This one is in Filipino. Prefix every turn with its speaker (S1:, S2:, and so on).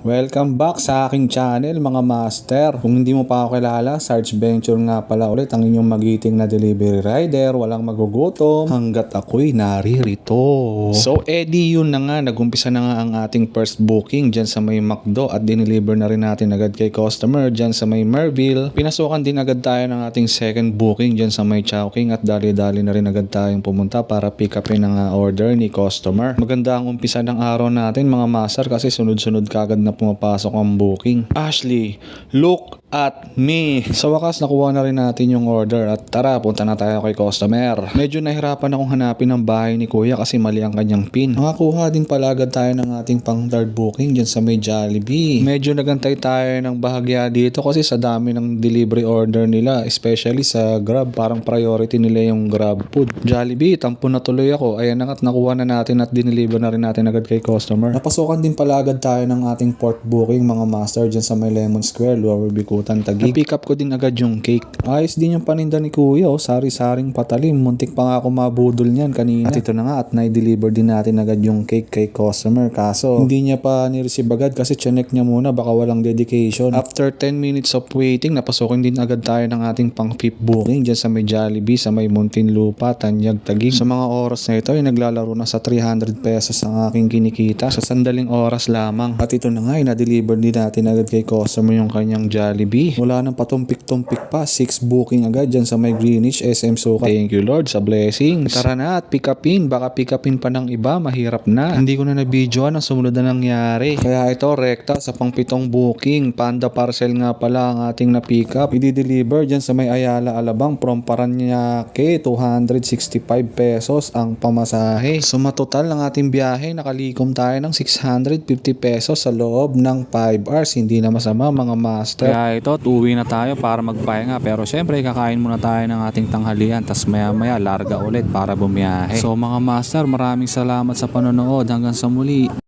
S1: Welcome back sa aking channel mga master. Kung hindi mo pa ako kilala, Sarge Venture nga pala ulit ang inyong magiting na delivery rider. Walang magugutom hanggat ako'y naririto. So Eddie yun na nga, nagumpisa na nga ang ating first booking dyan sa may McDo at dineliver na rin natin agad kay customer dyan sa may Merville. Pinasukan din agad tayo ng ating second booking dyan sa may Chowking at dali-dali na rin agad tayong pumunta para pick upin ang uh, order ni customer. Maganda ang umpisa ng araw natin mga master kasi sunod-sunod kagad na pumapasok ang booking. Ashley, look at me. Sa wakas nakuha na rin natin yung order at tara punta na tayo kay customer. Medyo nahirapan akong hanapin ang bahay ni kuya kasi mali ang kanyang pin. Nakakuha din pala agad tayo ng ating pang third booking dyan sa may Jollibee. Medyo nagantay tayo ng bahagya dito kasi sa dami ng delivery order nila especially sa Grab parang priority nila yung Grab food. Jollibee, tampo na tuloy ako. Ayan na at nakuha na natin at dineliver na rin natin agad kay customer. Napasukan din pala agad tayo ng ating port booking mga master dyan sa may Lemon Square, Lower Bikutan, Taguig. Na-pick up ko din agad yung cake. Ayos din yung paninda ni kuya, oh. sari-saring patalim. Muntik pa nga ako mabudol niyan kanina. At ito na nga at na-deliver din natin agad yung cake kay customer. Kaso hindi niya pa ni-receive agad kasi chinek niya muna baka walang dedication. After 10 minutes of waiting, napasukin din agad tayo ng ating pang fifth booking dyan sa may Jollibee, sa may Muntinlupa, Tanyag, Taguig. Sa mga oras na ito ay naglalaro na sa 300 pesos ang aking kinikita sa sandaling oras lamang. At ito na nga ay na-deliver din natin agad kay customer yung kanyang Jollibee. Wala nang patumpik-tumpik pa. 6 booking agad dyan sa may Greenwich SM Sukat. Thank you Lord sa blessings. Tara na at pick upin. Baka pick upin pa ng iba. Mahirap na. Hindi ko na na-videoan ang sumunod na nangyari. Kaya ito rekta sa pangpitong booking. Panda parcel nga pala ang ating na-pick up. I-deliver dyan sa may Ayala Alabang from Paranaque 265 pesos ang pamasahe. So matotal ng ating biyahe nakalikom tayo ng 650 pesos sa loob ng 5 hours. Hindi na masama mga master.
S2: Kaya ito, uwi na tayo para magpahinga. Pero syempre, kakain muna tayo ng ating tanghalian. Tapos maya maya, larga ulit para bumiyahe. So mga master, maraming salamat sa panonood. Hanggang sa muli.